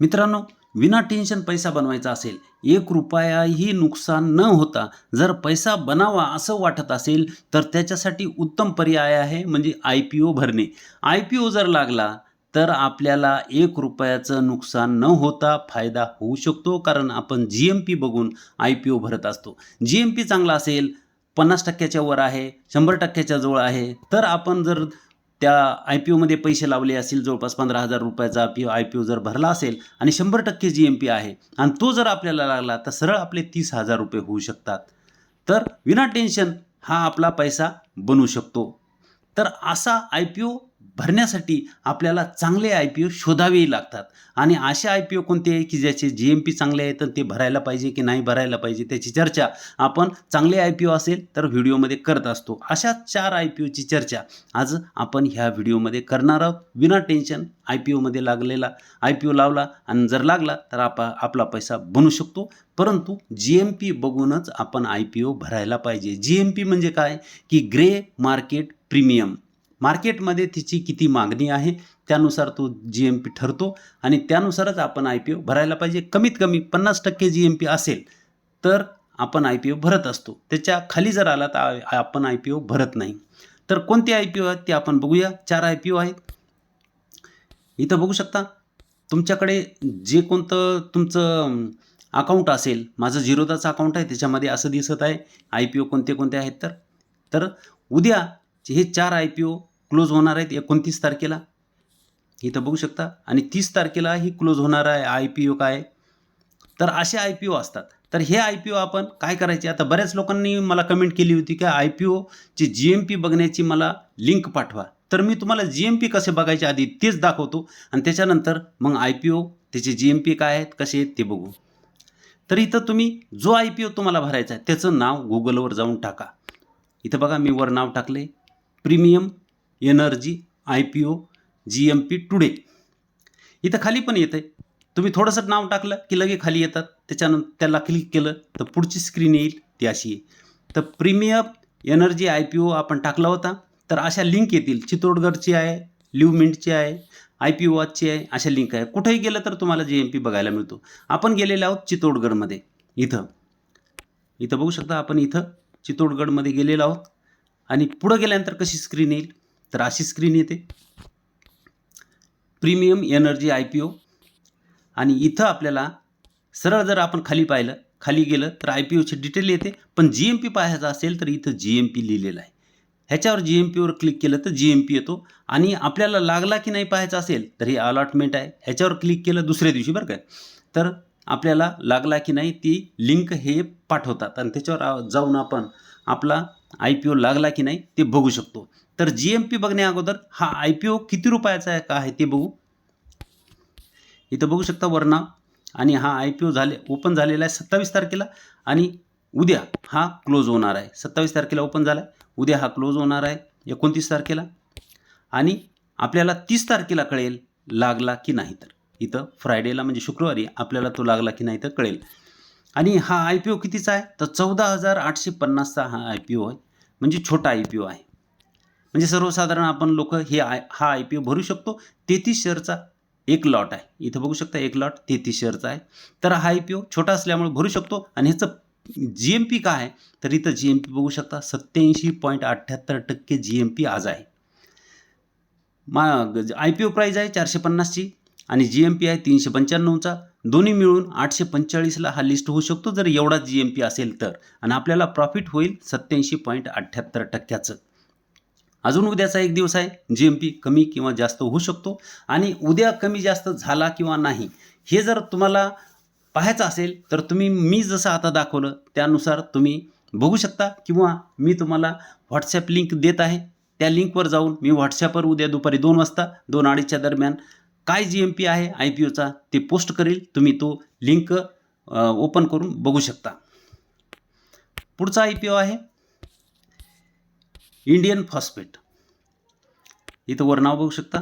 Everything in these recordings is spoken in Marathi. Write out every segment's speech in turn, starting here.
मित्रांनो विना टेन्शन पैसा बनवायचा असेल एक रुपयाही नुकसान न होता जर पैसा बनावा असं वाटत असेल तर त्याच्यासाठी उत्तम पर्याय आहे म्हणजे आय पी ओ भरणे. आय पी ओ जर लागला तर आपल्याला एक रुपयाचं नुकसान न होता फायदा होऊ शकतो कारण आपण जी एम पी बघून आय पी ओ भरत असतो. जी एम पी चांगला असेल पन्नास टक्क्याच्या वर आहे शंभर टक्क्याच्या जवळ आहे तर आपण जर त्या आय पी ओमध्ये पैसे लावले असतील जवळपास पंधरा हजार रुपयाचा पी आय पी ओ जर भरला असेल आणि शंभर टक्के जी एम पी आहे आणि तो जर आपल्याला लागला तर सरळ आपले तीस हजार रुपये होऊ शकतात. तर विना टेन्शन हा आपला पैसा बनू शकतो. तर असा आय पी ओ भरण्यासाठी आपल्याला चांगले आय पी ओ शोधावेही लागतात. आणि असे आय पी ओ कोणते आहे की ज्याचे जी एम पी चांगले आहेत तर ते भरायला पाहिजे की नाही भरायला पाहिजे त्याची चर्चा आपण चांगले आय पी ओ असेल तर व्हिडिओमध्ये करत असतो. अशा चार आय पी ओची चर्चा आज आपण ह्या व्हिडिओमध्ये करणार आहोत. विना टेन्शन आय पी ओमध्ये लागलेला आय पी ओ लावला आणि जर लागला तर आपा आपला पैसा बनू शकतो. परंतु जी एम पी बघूनच आपण आय पी ओ भरायला पाहिजे. जी एम पी म्हणजे काय? की ग्रे मार्केट प्रीमियम. मार्केटमध्ये तिची किती मागणी आहे त्यानुसार तो जी एम पी ठरतो आणि त्यानुसारच आपण आय पी ओ भरायला पाहिजे. कमीत कमी पन्नास टक्के जी एम पी असेल तर आपण आय पी ओ भरत असतो. त्याच्याखाली जर आला तर आपण आय पी ओ भरत नाही. तर कोणते आय पी ओ आहेत ते आपण बघूया. चार आय पी ओ आहेत. इथं बघू शकता. तुमच्याकडे जे कोणतं तुमचं अकाउंट असेल माझं झिरोदाचं अकाउंट आहे त्याच्यामध्ये असं दिसत आहे. आय पी ओ कोणते कोणते आहेत तर? तर उद्या हे चार आय पी ओ क्लोज होणार आहेत एकोणतीस तारखेला. इथं बघू शकता. आणि तीस तारखेला ही क्लोज होणार आहे आय पी ओ काय. तर असे आय पी ओ असतात. तर हे आय पी ओ आपण काय करायचे? आता बऱ्याच लोकांनी मला कमेंट केली होती की आय पी ओची जी एम पी बघण्याची मला लिंक पाठवा. तर मी तुम्हाला जी एम पी कसे बघायचे आधी तेच दाखवतो. आणि त्याच्यानंतर मग आय पी ओ त्याचे जी एम पी काय आहेत कसे आहेत ते बघू. तर इथं तुम्ही जो आय पी ओ तुम्हाला भरायचा आहे त्याचं नाव गुगलवर जाऊन टाका. इथं बघा मी वर नाव टाकले premium energy I P O G M P today. इथं खाली पण येतं आहे तुम्ही थोडंसं नाव टाकलं की लगे खाली येतात. त्याच्यानंतर त्याला क्लिक केलं तर पुढची स्क्रीन येईल ती अशी आहे. तर premium energy I P O आपण टाकला होता. तर अशा लिंक येतील. चित्तोडगडची आहे लिव्हमिंटची आहे आय पी ओची आहे अशा लिंक आहे. कुठेही गेलं तर तुम्हाला जी एम पी बघायला मिळतो. आपण गेलेले आहोत चित्तोडगडमध्ये. इथं. इथं बघू शकता आपण इथं चित्तोडगडमध्ये गेलेलो आहोत. आणि पुढं गेल्यानंतर कशी स्क्रीन येईल? तर अशी स्क्रीन येते. Premium energy I P O आणि इथं आपल्याला सरळ जर आपण खाली पाहिलं खाली गेलं तर आय पी ओची डिटेल येते. पण जी एम पी पाहायचं असेल तर इथं जी एम पी लिहिलेलं आहे. ह्याच्यावर जी एम पीवर क्लिक केलं तर जी एम पी येतो. आणि आपल्याला लागला की नाही पाहायचा असेल तर हे अलॉटमेंट आहे. ह्याच्यावर क्लिक केलं दुसऱ्या दिवशी बरं काय तर आपल्याला लागला की नाही ती लिंक हे पाठवतात. आणि त्याच्यावर जाऊन आपण आपला आय पी ओ लागला की नाही ते बघू शकतो. तर जी एम पी बघण्या अगोदर हा आय पी ओ किती रुपयाचा आहे का आहे ते बघू. इथं बघू शकता वरना. आणि हा आय पी ओ झाले ओपन झालेला आहे सत्तावीस तारखेला. आणि उद्या हा क्लोज होणार आहे. सत्तावीस तारखेला ओपन झाला आहे. उद्या हा क्लोज होणार आहे एकोणतीस तारखेला. आणि आपल्याला तीस तारखेला कळेल लागला की नाही तर. इथं फ्रायडेला म्हणजे शुक्रवारी आपल्याला तो लागला की नाही तर कळेल. आणि हा आय पी ओ कितीचा आहे? तर चौदा हजार आठशे पन्नासचा हा आय पी ओ आहे. म्हणजे छोटा आय पी ओ आहे. म्हणजे सर्वसाधारण आपण लोक हे आय हा आय पी ओ भरू शकतो. तेहतीस शेअरचा एक लॉट आहे. इथं बघू शकता एक लॉट तेहतीस शेअरचा आहे. तर हा आय पी ओ छोटा असल्यामुळे भरू शकतो. आणि ह्याचं जी एम पी काय आहे? तर इथं जी एम पी बघू शकता. सत्याऐंशी पॉईंट अठ्ठ्याहत्तर टक्के जी एम पी आज आहे. मा आय पी ओ प्राईज आहे चारशे पन्नासची. आणि जी एम पी आहे तीनशे पंच्याण्णवचा. दोन्ही मिळून आठशे पंचेचाळीसला हा लिस्ट होऊ शकतो. जर एवढा जी एम पी असेल तर. आणि आपल्याला प्रॉफिट होईल सत्याऐंशी पॉईंट अठ्ठ्याहत्तर टक्क्याचं. अजून उद्याचा एक दिवस आहे. जी एम पी कमी किंवा जास्त होऊ शकतो. आणि उद्या कमी जास्त झाला किंवा नाही हे जर तुम्हाला पाहायचं असेल तर तुम्ही मी जसं आता दाखवलं त्यानुसार तुम्ही बघू शकता किंवा मी तुम्हाला व्हॉट्सॲप लिंक देत आहे. त्या लिंकवर जाऊन मी व्हॉट्सॲपवर उद्या दुपारी दोन वाजता दोन अडीचच्या दरम्यान काय जी एम पी आहे आय पी ओचा ते पोस्ट करेल. तुम्ही तो लिंक ओपन करून बघू शकता. पुढचा आय पी ओ आहे. Indian phosphate. इथं वर नाव बघू शकता.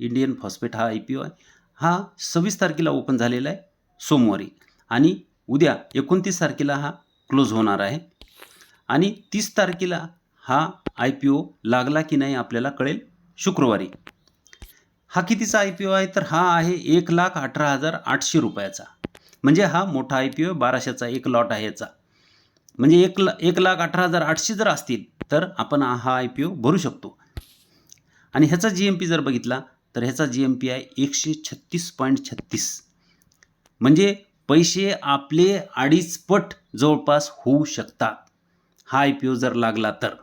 इंडियन फॉस्फेट हा आय पी ओ आहे. हा सव्वीस तारखेला ओपन झालेला आहे सोमवारी. आणि उद्या एकोणतीस तारखेला हा क्लोज होणार आहे. आणि तीस तारखेला हा आय पी ओ लागला की नाही आपल्याला कळेल शुक्रवारी. हा कितीचा आय पी ओ आहे? तर हा आहे एक लाख अठरा हजार आठशे रुपयाचा. म्हणजे हा मोठा आय पी ओ बाराशेचा एक लॉट आहे याचा. म्हणजे एक ला एक लाख अठरा हजार आठशे जर असतील तर आपण हा आय पी ओ भरू शकतो. आणि ह्याचा जी एम पी जर बघितला तर ह्याचा जी एम पी आहे एकशे छत्तीस पॉईंट छत्तीस. म्हणजे पैसे आपले अडीच पट जवळपास होऊ शकतात. हा आय पी ओ जर लागला तर.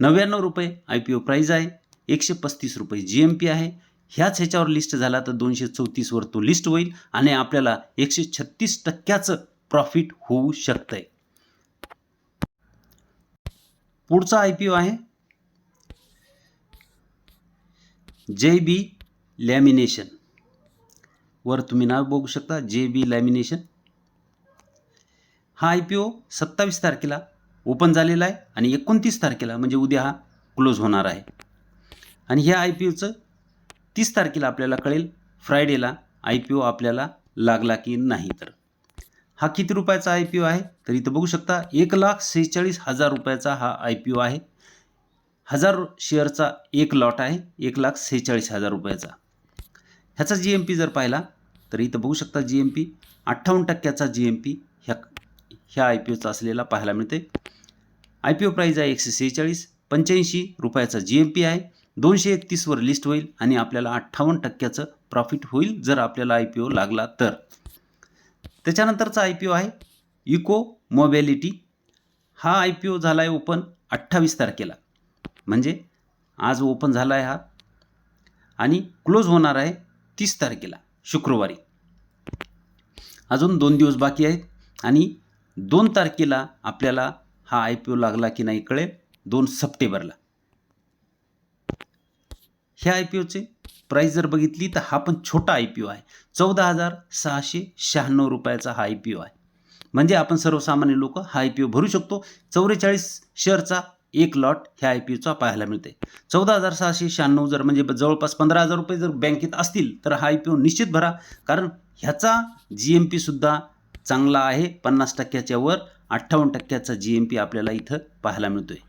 नव्याण्णव रुपये आय पी ओ प्राईज आहे एकशे पस्तीस रुपये जी एम पी आहे. ह्याच ह्याच्यावर लिस्ट झाला तर दोनशे चौतीसवर तो लिस्ट होईल आणि आपल्याला एकशे छत्तीस टक्क्याचं प्रॉफिट होऊ शकतं आहे पुढचा आय पी ओ आहे. जे बी लॅमिनेशन. वर तुम्ही नाव बघू शकता जे बी लॅमिनेशन. हा आय पी ओ सत्तावीस तारखेला ओपन झालेला आहे आणि एकोणतीस तारखेला म्हणजे उद्या हा क्लोज होणार आहे. आणि ह्या आय पी ओचं तीस तारखेला आपल्याला कळेल फ्रायडेला आय पी ओ आपल्याला लागला की नाही तर. हा किती रुपयाचा आय पी ओ आहे? तर इथं बघू शकता एक लाख सेहेचाळीस हजार रुपयाचा हा आय पी ओ आहे. हजार शेअरचा एक लॉट आहे एक लाख सेहेचाळीस हजार रुपयाचा. ह्याचा जी एम पी जर पाहिला तर इथं बघू शकता जी एम पी अठ्ठावन्न टक्क्याचा जी एम पी ह्या ह्या आय पी ओचा असलेला पाहायला मिळते आय पी ओ प्राईज आहे एकशे सेहेचाळीस पंच्याऐंशी रुपयाचा जी एम पी आहे. दोनशे एकतीसवर लिस्ट होईल आणि आपल्याला अठ्ठावन्न टक्क्याचं प्रॉफिट होईल जर आपल्याला आय पी ओ लागला तर. त्याच्यानंतरचा आय पी ओ आहे इको मोबॅलिटी हा आय पी ओ झाला आहे ओपन अठ्ठावीस तारखेला. म्हणजे आज ओपन झाला आहे हा. आणि क्लोज होणार आहे तीस तारखेला शुक्रवारी. अजून दोन दिवस बाकी आहेत आणि दोन तारखेला आपल्याला हा आय पी ओ लागला की नाही कळेल? दोन सप्टेंबरला. ह्या आय पी ओचे प्राईस जर बघितली तर हा पण छोटा आय पी ओ आहे. चौदा हजार सहाशे शहाण्णव रुपयाचा हा आय पी ओ आहे. म्हणजे आपण सर्वसामान्य लोक हा आय पी ओ भरू शकतो. चौवेचाळीस शेअरचा एक लॉट ह्या आय पी ओचा पाहायला मिळते चौदा हजार सहाशे शहाण्णव जर म्हणजे जवळपास पंधरा हजार रुपये जर बँकेत असतील तर हा आय पी ओ निश्चित भरा. कारण ह्याचा जी एम पीसुद्धा चांगला आहे. पन्नास टक्क्याच्या वर अठ्ठावन्न टक्क्याचा जी एम पी आपल्याला इथं पाहायला मिळतो आहे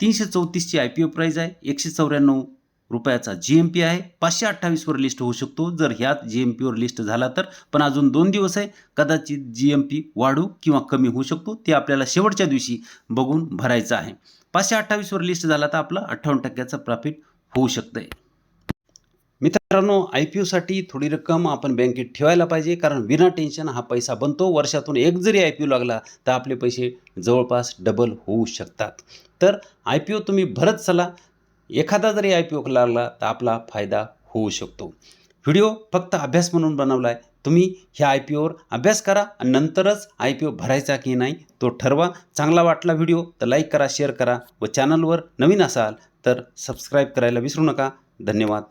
तीनशे चौतीसची आय पी ओ प्राईज आहे. एकशे चौऱ्याण्णव रुपयाचा जी एम पी आहे. पाचशे अठ्ठावीसवर लिस्ट होऊ शकतो. जर ह्यात जी एम पीवर लिस्ट झाला तर. पण अजून दोन दिवस आहे. कदाचित जी एम पी वाढू किंवा कमी होऊ शकतो. ते आपल्याला शेवटच्या दिवशी बघून भरायचं आहे. पाचशे अठ्ठावीसवर लिस्ट झाला तर आपलं अठ्ठावन्न टक्क्याचं प्रॉफिट होऊ शकतं आहे मित्रांनो आय पी ओसाठी थोडी रक्कम आपण बँकेत ठेवायला पाहिजे. कारण विना टेन्शन हा पैसा बनतो. वर्षातून एक जरी आय पी ओ लागला तर आपले पैसे जवळपास डबल होऊ शकतात. तर आय पी ओ तुम्ही भरत चला. एखादा जरी आय पी ओ लागला तर आपला फायदा होऊ शकतो. व्हिडिओ फक्त अभ्यास म्हणून बनवला आहे तुम्ही ह्या आय पी ओवर अभ्यास करा आणि नंतरच आय पी ओ भरायचा की नाही तो ठरवा. चांगला वाटला व्हिडिओ तर लाईक करा शेअर करा व चॅनलवर नवीन असाल तर सबस्क्राईब करायला विसरू नका. धन्यवाद.